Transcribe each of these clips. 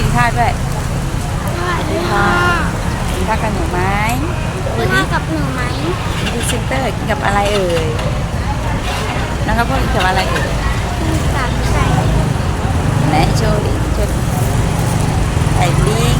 กินข้าวด้วยสวัสดีค่ะกินข้าวกันหนูไหมกินข้าวกับหนูไหมดิซินเตอร์กินกับอะไรเอ่ยน้องข้าวโพดกินกับอะไรเอ่ยกินกับไก่ไหนโชว์ดิโชว์ดิไก่ปิ้ง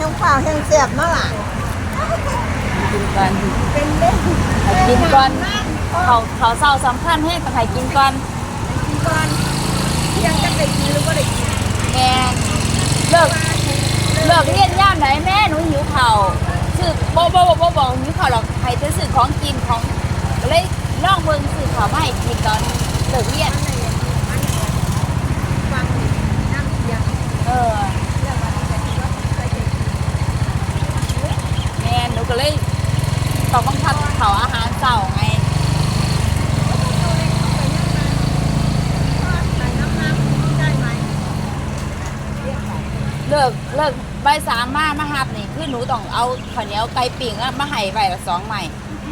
แห้งเปล่าแห้งเสียบมาล่ะกินก่อนเป็นเล่นให้กินก่อนเขาเขาเศร้าสำคัญให้ต้องให้กินก่อนกินก่อนเที่ยงจะได้กินหรือก็ได้กินแม่เลิกเลิกเรียนย่ามไหนแม่หนูหิวเข่าวซื้อบ่บ่บ่บ่บอกหิวเข่าวหรอกให้จะซื้อของกินของก็เลยลองเบิ่งซื้อข้าวมาให้กินตอนเลิกเรียนฟังน้ำเสียงเออ เรื่องอะไรกันที่ว่าเคยได้กิน แม่หนู ก็เลยต้องบังคับเขาอาหารเช้าไงเลิกเลิกใบสามมามาหับนี่คือหนูต้องเอาข้าวเหนียวไก่ปิ่งอะมาให้ใบละสองใหม่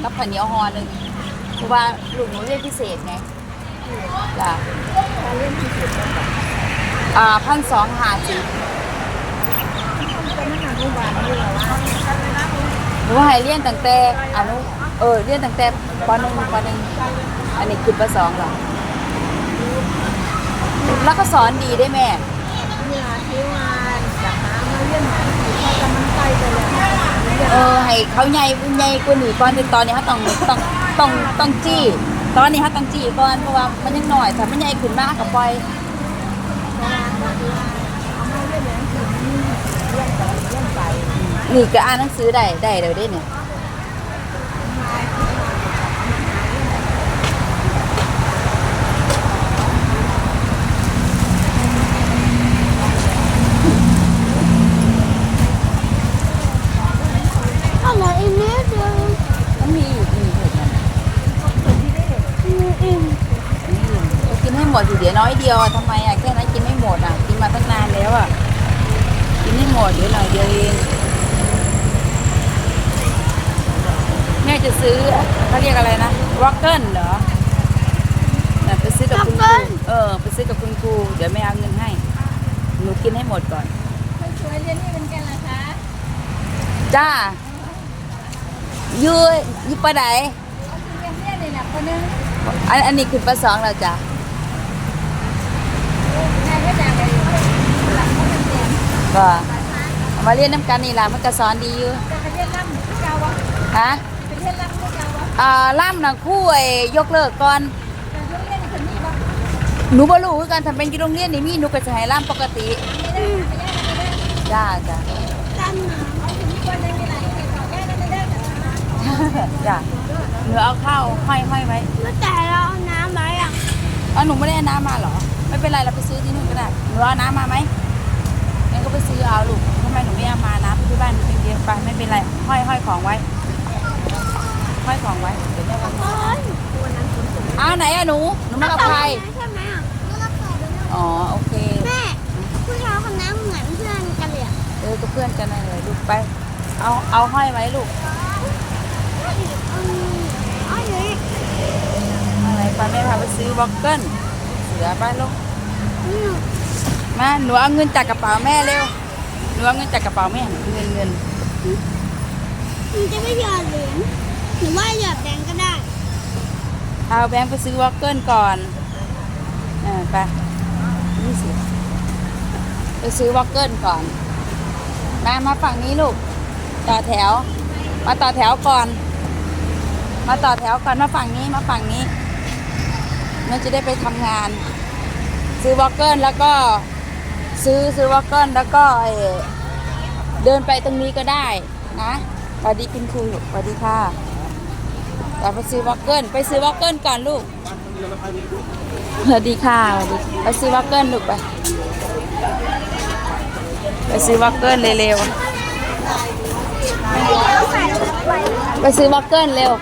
กับข้าวเหนียวห่อหนึ่งเพราะว่าลูกหนูเรียนพิเศษไงจ้ะการเล่นที่สุดเป็นแบบอ่าพันสองหาสิเป็นนักอนุบาลนี่เหรอวะ หนูให้เรียนตั้งแต่อนุเออเรียนตั้งแต่ปหนึ่งปหนึ่งอันนี้คือปสองเหรอแล้วก็สอนดีได้แม่เนี่ยที่วานจากน้ำมาเล่นหนังผีเขาจะมันใกล้ไปแล้วเออให้เขาใหญ่ใหญ่กว่านี้ก่อนแต่ตอนนี้เขาต้องต้องต้องต้องจี้ ตอนนี้เขาต้องจี้ก่อนเพราะว่ามันยังหน่อยถ้ามันใหญ่ขึ้นมากกับปล่อย เอามาเล่นหนังผีเล่นไปเล่นไป นี่ก็อ่านหนังสือได้ได้เลยได้เนี่ยอะไรอีกนิดเนมีอยู่มีอยู่นั่นอืมอืมนี่ก็กินให้หมดอยู่เดี๋ยวน้อยเดียวทำไมอะแค่นั้นกินไม่หมดอะกินมาตั้งนานแล้วอะกินให้หมดเดี๋ยวหน่อยเดียวเอง แม่จะซื้อเขาเรียกอะไรนะร็อกเกิลเหรอน่ะไปซื้อกับคุณครูเออไปซื้อกับคุณครูเดี๋ยวแม่เอาเงินให้ หนูกินให้หมดก่อน คนสวยเรียนนี่เป็นกันเหรอคะจ้ายูยูปลาไหนเรียนเนี่ยเลยนะคนนึงอันอันนี้คือปลาสองแล้วจ้ะนายก็จะไปหลังเขาเป็นเรียนก็เอามาเรียนน้ำกันนี่ล่ะมันก็สอนดีอยู่จะไปเรียนล่ำเจ้าวะฮะไปเรียนล่ำเจ้าวะอ่าล่ำนะครู่ไอ้ยกเลิกก่อนแต่เรื่องเรียนคนนี้บ้างหนูบ่รู้คือกันถ้าเป็นอยู่โรงเรียนนี่มีหนูก็จะให้ล่ำปกติไม่ได้ไม่ได้ไม่ได้จ้าจ้ะตามหาเอาถึงที่คนนึงมีหลายเหตุต่อแก้ได้ไม่ได้แต่ละจ้ะหนูเอาข้าวห้อยห้อยไว้เมื่อแต่เราเอาน้ำไว้อะอ๋อหนูไม่ได้เอาน้ำมาเหรอ ไม่เป็นไรเราไปซื้อที่นู่นก็ได้หนูเอาน้ำมาไหมงั้นก็ไปซื้อเอาลูก ไหนอะหนู หนูมากับใคร ใช่ไหมอะอ๋อ โอเค แม่ผู้ชายคนนั้นเหมือนเพื่อนกันเลยอะเออก็เพื่อนกันนั่นเลยลูกไป เอาเอาห้อยไว้ลูกอืมอ๋อเดี๋ยวอะไรไปแม่พาไปซื้อบล็อกเกิลเสือไปลูก นี่มาหนูเอาเงินจากกระเป๋าแม่เร็ว หนูเอาเงินจากกระเป๋าแม่ เงินเงิน มันจะไม่หยอดเหรียญเหรือว่าหยอดแบงก์ก็ได้ เอาแบงค์ไปซื้อวอลเกิลก่อนอไปนี่สิไปซื้อวอลเกิลก่อน มามาฝั่งนี้ลูก ต่อแถว มาต่อแถวก่อน มาต่อแถวก่อน มาฝั่งนี้ มาฝั่งนี้ มันจะได้ไปทำงาน ซื้อวอลเกิลแล้วก็ซื้อซื้อวอลเกิลแล้วก็เอ่อเดินไปตรงนี้ก็ได้นะสวัสดีคุณครูสวัสดีค่ะ เราไปซื้อวอลเกิลไปซื้อวอลเกิลก่อนลูกสวัสดีค่ะสวัสดีไปซื้อวอลเกิลลูกไป ไปซื้อวอลเกิลเร็วๆ ไปซื้อวอลเกิลเร็ว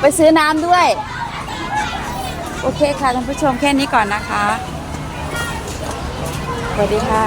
ไปซื้อน้ำด้วย โอเคค่ะท่านผู้ชมแค่นี้ก่อนนะคะ สวัสดีค่ะ